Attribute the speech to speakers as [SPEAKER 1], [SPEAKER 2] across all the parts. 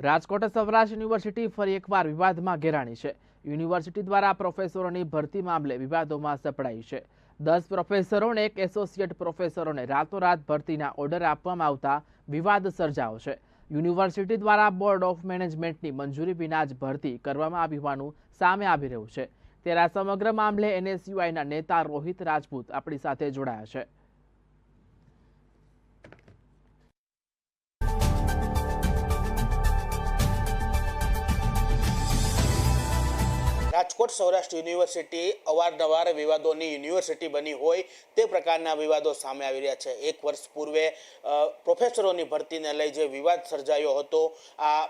[SPEAKER 1] Rajkot Saurashtra university ફરી એકવાર વિવાદમાં ઘેરાણી છે. યુનિવર્સિટી દ્વારા પ્રોફેસરોની ભરતી મામલે વિવાદોમાં સપડાઈ છે. દસ પ્રોફેસરોને એક એસોસિએટ પ્રોફેસરોને રાતોરાત ભરતીના ઓર્ડર આપવામાં આવતા વિવાદ સર્જાયો છે. યુનિવર્સિટી દ્વારા બોર્ડ ઓફ મેનેજમેન્ટની મંજૂરી વિના જ ભરતી કરવામાં આવી હોવાનું સામે આવી રહ્યું છે. ત્યારે સમગ્ર મામલે એનએસયુઆઈના નેતા રોહિત રાજપૂત આપણી સાથે જોડાયા છે.
[SPEAKER 2] રાજકોટ સૌરાષ્ટ્ર યુનિવર્સિટી અવારનવાર વિવાદોની યુનિવર્સિટી બની હોય તે પ્રકારના વિવાદો સામે આવી રહ્યા છે. એક વર્ષ પૂર્વે પ્રોફેસરોની ભરતીને લઈ જે વિવાદ સર્જાયો હતો, આ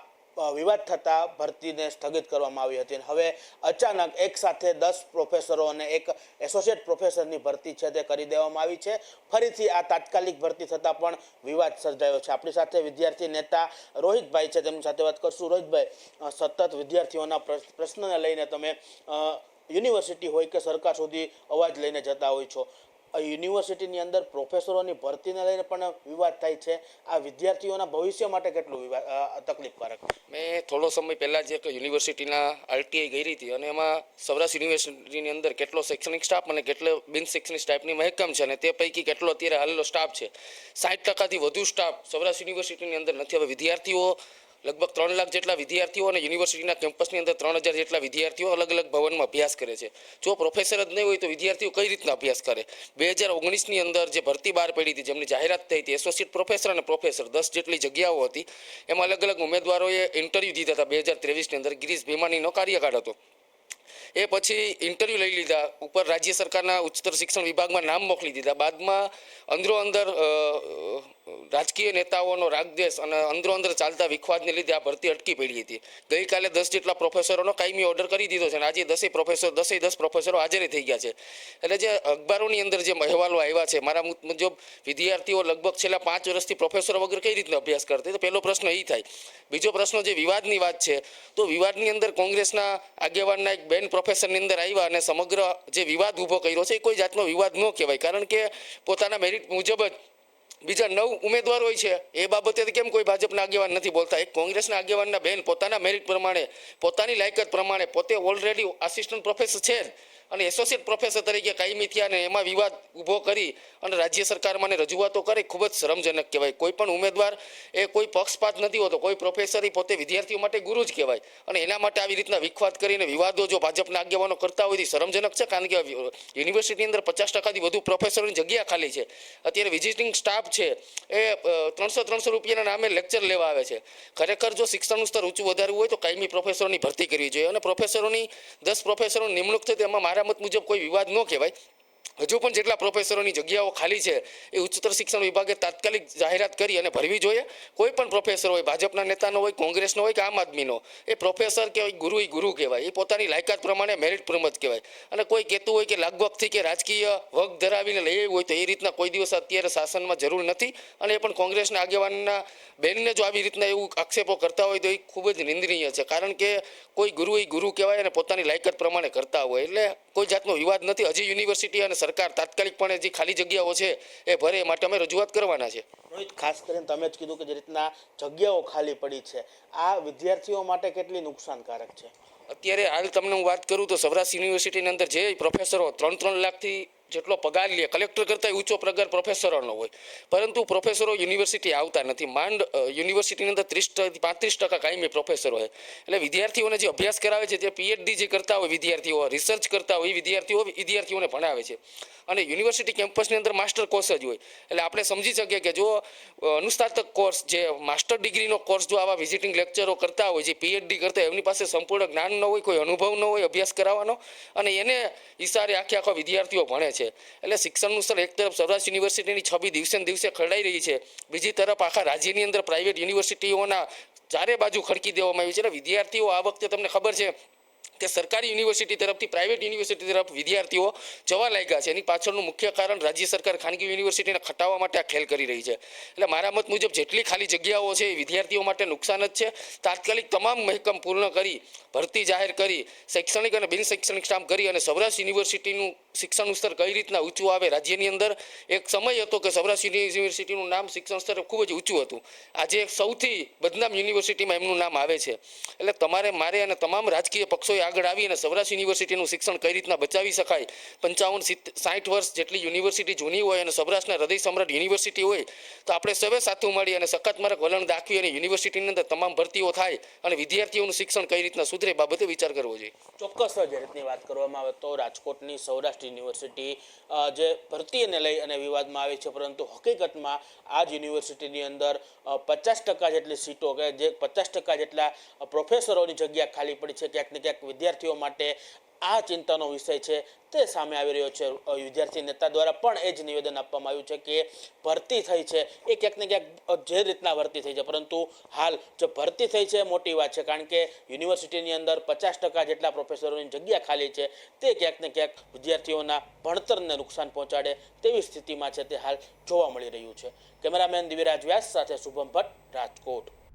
[SPEAKER 2] વિવાદ થતાં ભરતીને સ્થગિત કરવામાં આવી હતી. હવે અચાનક એક સાથે દસ પ્રોફેસરો અને એક એસોસિએટ પ્રોફેસરની ભરતી છે તે કરી દેવામાં આવી છે. ફરીથી આ તાત્કાલિક ભરતી થતાં પણ વિવાદ સર્જાયો છે. આપણી સાથે વિદ્યાર્થી નેતા રોહિતભાઈ છે. તેમની સાથે વાત કરશું. રોહિતભાઈ સતત વિદ્યાર્થીઓના પ્રશ્ન- પ્રશ્નને લઈને તમે યુનિવર્સિટી હોય કે સરકાર સુધી અવાજ લઈને જતા હોય છો. યુનિવર્સિટીની અંદર પ્રોફેસરોની ભરતીને લઈને પણ વિવાદ થાય છે. આ વિદ્યાર્થીઓના ભવિષ્ય માટે કેટલું વિવાદ તકલીફકારક
[SPEAKER 3] મેં થોડો સમય પહેલાં જ યુનિવર્સિટીના આરટીઆઈ ગઈ હતી અને એમાં સૌરાષ્ટ્ર યુનિવર્સિટીની અંદર કેટલો શૈક્ષણિક સ્ટાફ અને કેટલો બિન શૈક્ષણિક સ્ટાફની મહેકમ છે અને તે પૈકી કેટલો અત્યારે હાલનો સ્ટાફ છે. સાઠ ટકાથી વધુ સ્ટાફ સૌરાષ્ટ્ર યુનિવર્સિટીની અંદર નથી. હવે વિદ્યાર્થીઓ લગભગ ત્રણ લાખ જેટલા વિદ્યાર્થીઓ અને યુનિવર્સિટીના કેમ્પસની અંદર ત્રણ હજાર જેટલા વિદ્યાર્થીઓ અલગ અલગ ભવનમાં અભ્યાસ કરે છે. જો પ્રોફેસર જ નહીં હોય તો વિદ્યાર્થીઓ કઈ રીતના અભ્યાસ કરે? બે હજાર ઓગણીસની અંદર જે ભરતી બહાર પડી હતી, જેમની જાહેરાત થઈ હતી એસોસિએટ પ્રોફેસર અને પ્રોફેસર દસ જેટલી જગ્યાઓ હતી, એમાં અલગ અલગ ઉમેદવારોએ ઇન્ટરવ્યૂ દીધા હતા બે હજાર ત્રેવીસની અંદર. ગિરીશ ભીમાણીનો કાર્યકાળ હતો. એ પછી ઇન્ટરવ્યૂ લઈ લીધા, ઉપર રાજ્ય સરકારના ઉચ્ચતર શિક્ષણ વિભાગમાં નામ મોકલી દીધા. બાદમાં અંદરો અંદર રાજકીય નેતાઓનો રાગદેશ અને અંદરોઅંદર ચાલતા વિખવાદને લીધે આ ભરતી અટકી પડી હતી. ગઈકાલે દસ જેટલા પ્રોફેસરોનો કાયમી ઓર્ડર કરી દીધો છે અને આજે દસે પ્રોફેસર, દસે દસ પ્રોફેસરો હાજર થઈ ગયા છે. એટલે જે અખબારોની અંદર જે અહેવાલો આવ્યા છે, મારા મુજબ વિદ્યાર્થીઓ લગભગ છેલ્લા પાંચ વર્ષથી પ્રોફેસરો વગર કઈ રીતના અભ્યાસ કરતા? તો પહેલો પ્રશ્ન એ થાય. બીજો પ્રશ્ન જે વિવાદની વાત છે, તો વિવાદની અંદર કોંગ્રેસના આગેવાનના એક બેન પ્રોફેસરની અંદર આવ્યા અને સમગ્ર જે વિવાદ ઊભો કર્યો છે, એ કોઈ જાતનો વિવાદ ન કહેવાય. કારણ કે પોતાના મેરિટ મુજબ જ બીજા નવ ઉમેદવાર હોય છે, એ બાબતે કેમ કોઈ ભાજપના આગેવાન નથી બોલતા? એક કોંગ્રેસના આગેવાનના બેન પોતાના મેરિટ પ્રમાણે, પોતાની લાયકાત પ્રમાણે પોતે ઓલરેડી આસિસ્ટન્ટ પ્રોફેસર છે અને એસોસિએટ પ્રોફેસર તરીકે કાયમી થયા અને એમાં વિવાદ ઊભો કરી અને રાજ્ય સરકારમાં ને રજૂઆતો કરે, ખૂબ જ શરમજનક કહેવાય. કોઈ પણ ઉમેદવાર એ કોઈ પક્ષપાત નથી હોતો, કોઈ પ્રોફેસર એ પોતે વિદ્યાર્થીઓ માટે ગુરુ જ કહેવાય. અને એના માટે આવી રીતના વિખવાદ કરીને વિવાદો જો ભાજપના આગેવાનો કરતા હોય તો શરમજનક છે, કારણ કે યુનિવર્સિટીની અંદર પચાસ ટકાથી વધુ પ્રોફેસરોની જગ્યા ખાલી છે. અત્યારે વિઝિટિંગ સ્ટાફ છે એ ત્રણસો ત્રણસો રૂપિયાના નામે લેક્ચર લેવા આવે છે. ખરેખર જો શિક્ષણનું સ્તર ઊંચું વધારવું હોય તો કાયમી પ્રોફેસરોની ભરતી કરવી જોઈએ. અને પ્રોફેસરોની દસ પ્રોફેસરોની નિમણૂક થઈ તેમાં એમાં મારા મત મુજબ કોઈ વિવાદ ન કહેવાય. હજુ પણ જેટલા પ્રોફેસરોની જગ્યાઓ ખાલી છે, એ ઉચ્ચતર શિક્ષણ વિભાગે તાત્કાલિક જાહેરાત કરી અને ભરવી જોઈએ. કોઈ પણ પ્રોફેસર હોય, ભાજપના નેતાનો હોય, કોંગ્રેસનો હોય કે આમ આદમીનો, એ પ્રોફેસર કે ગુરુ એ ગુરુ કહેવાય. એ પોતાની લાયકાત પ્રમાણે મેરિટ પ્રમત કહેવાય. અને કોઈ કહેતું હોય કે લગભગથી કે રાજકીય વગ ધરાવીને લઈ આવ્યું હોય તો એ રીતના કોઈ દિવસ અત્યારે શાસનમાં જરૂર નથી. અને એ પણ કોંગ્રેસના આગેવાનના બેનને જો આવી રીતના એવું આક્ષેપો કરતા હોય તો એ ખૂબ જ નિંદનીય છે. કારણ કે કોઈ ગુરુ એ ગુરુ કહેવાય અને પોતાની લાયકાત પ્રમાણે કરતા હોય. એટલે કોઈ જાતનો વિવાદ નથી. હજી યુનિવર્સિટી અને સરકાર તાત્કાલિકપણે જે ખાલી જગ્યાઓ છે એ ભરે માટે અમે રજૂઆત કરવાના છે.
[SPEAKER 2] રોહિત ખાસ કરીને તમે જ કીધું કે જે રીતના જગ્યાઓ ખાલી પડી છે આ વિદ્યાર્થીઓ માટે કેટલી નુકસાનકારક છે?
[SPEAKER 3] અત્યારે હાલ તમને હું વાત કરું તો સૌરાષ્ટ્ર યુનિવર્સિટીની અંદર જે પ્રોફેસરો ત્રણ ત્રણ લાખથી જેટલો પગાર લે કલેક્ટર કરતાં ઊંચો પગાર પ્રોફેસરોનો હોય. પરંતુ પ્રોફેસરો યુનિવર્સિટી આવતા નથી. માંડ યુનિવર્સિટીની અંદર ત્રીસ પાંત્રીસ ટકા કાયમી પ્રોફેસરો હોય. એટલે વિદ્યાર્થીઓને જે અભ્યાસ કરાવે છે, જે પીએચડી જે કરતા હોય વિદ્યાર્થીઓ રિસર્ચ કરતા હોય એ વિદ્યાર્થીઓ વિદ્યાર્થીઓને ભણાવે છે. અને યુનિવર્સિટી કેમ્પસની અંદર માસ્ટર કોર્સ જ હોય. એટલે આપણે સમજી શકીએ કે જો અનુસ્નાતક કોર્સ જે માસ્ટર ડિગ્રીનો કોર્સ જો આવા વિઝિટિંગ લેક્ચરો કરતા હોય, જે પીએચડી કરતા એમની પાસે સંપૂર્ણ જ્ઞાન ન હોય, કોઈ અનુભવ ન હોય, અભ્યાસ કરાવવાનો, અને એને ઈશારે આખે આખો વિદ્યાર્થીઓ ભણે છે. એટલે શિક્ષણનું સ્તર એક તરફ સૌરાષ્ટ્ર યુનિવર્સિટીની છબી દિવસે દિવસે ખરડાઈ રહી છે, બીજી તરફ આખા રાજ્યની અંદર પ્રાઇવેટ યુનિવર્સિટીઓના ચારે બાજુ ખડકી દેવામાં આવી છે. એટલે વિદ્યાર્થીઓ આ વખતે તમને ખબર છે કે સરકારી યુનિવર્સિટી તરફથી પ્રાઇવેટ યુનિવર્સિટી તરફ વિદ્યાર્થીઓ જવા લાગ્યા છે. એની પાછળનું મુખ્ય કારણ રાજ્ય સરકાર ખાનગી યુનિવર્સિટીને ખટાવવા માટે આ ખેલ કરી રહી છે. એટલે મારા મત મુજબ જેટલી ખાલી જગ્યાઓ છે એ વિદ્યાર્થીઓ માટે નુકસાન જ છે. તાત્કાલિક તમામ મહેકમ પૂર્ણ કરી, ભરતી જાહેર કરી, શૈક્ષણિક અને બિન શૈક્ષણિક સ્ટાફ કરી અને સૌરાષ્ટ્ર યુનિવર્સિટીનું શિક્ષણનું સ્તર કઈ રીતના ઊંચું આવે રાજ્યની અંદર? એક સમય હતો કે સૌરાષ્ટ્ર યુનિવર્સિટીનું નામ શિક્ષણ સ્તર ખૂબ જ ઊંચું હતું. આજે સૌથી બદનામ યુનિવર્સિટીમાં એમનું નામ આવે છે. એટલે તમારે, મારે અને તમામ રાજકીય પક્ષોએ આગળ આવી અને સૌરાષ્ટ્ર યુનિવર્સિટીનું શિક્ષણ કઈ રીતના બચાવી શકાય? પંચાવન સાઠ વર્ષ જેટલી યુનિવર્સિટી જૂની હોય અને સૌરાષ્ટ્રના હૃદય સમ્રાટ યુનિવર્સિટી હોય, તો આપણે સૌએ સાથે મળી અને સકારાત્મક વલણ દાખવી અને યુનિવર્સિટીની અંદર તમામ ભરતીઓ થાય અને વિદ્યાર્થીઓનું શિક્ષણ કઈ રીતના સુધરે બાબતે વિચાર કરવો જોઈએ.
[SPEAKER 2] ચોક્કસ જ રીતની વાત કરવામાં આવે તો રાજકોટની સૌરાષ્ટ્ર યુનિવર્સિટી જે ભરતીને લઈ અને વિવાદમાં આવી છે, પરંતુ હકીકતમાં આ જ યુનિવર્સિટીની અંદર પચાસ ટકા જેટલી સીટો કે જે પચાસ ટકા જેટલા પ્રોફેસરોની જગ્યા ખાલી પડી છે, ક્યાંક ને ક્યાંક વિદ્યાર્થીઓ માટે આ ચિંતાનો વિષય છે. તે સામે આવી રહ્યો છે વિદ્યાર્થી નેતા દ્વારા પણ એ જ નિવેદન આપવામાં આવ્યું છે કે ભરતી થઈ છે. એ ક્યાંક ને ક્યાંક જે રીતના ભરતી થઈ છે. પરંતુ હાલ જે ભરતી થઈ છે, મોટી વાત છે. કારણ કે યુનિવર્સિટીની અંદર પચાસ ટકા જેટલા પ્રોફેસરોની જગ્યા ખાલી છે, તે ક્યાંક ને ક્યાંક વિદ્યાર્થીઓના ભણતરને નુકસાન પહોંચાડે તેવી સ્થિતિમાં છે તે હાલ જોવા મળી રહ્યું છે. કેમેરામેન દિવ્યરાજ વ્યાસ સાથે શુભમ ભટ્ટ, રાજકોટ.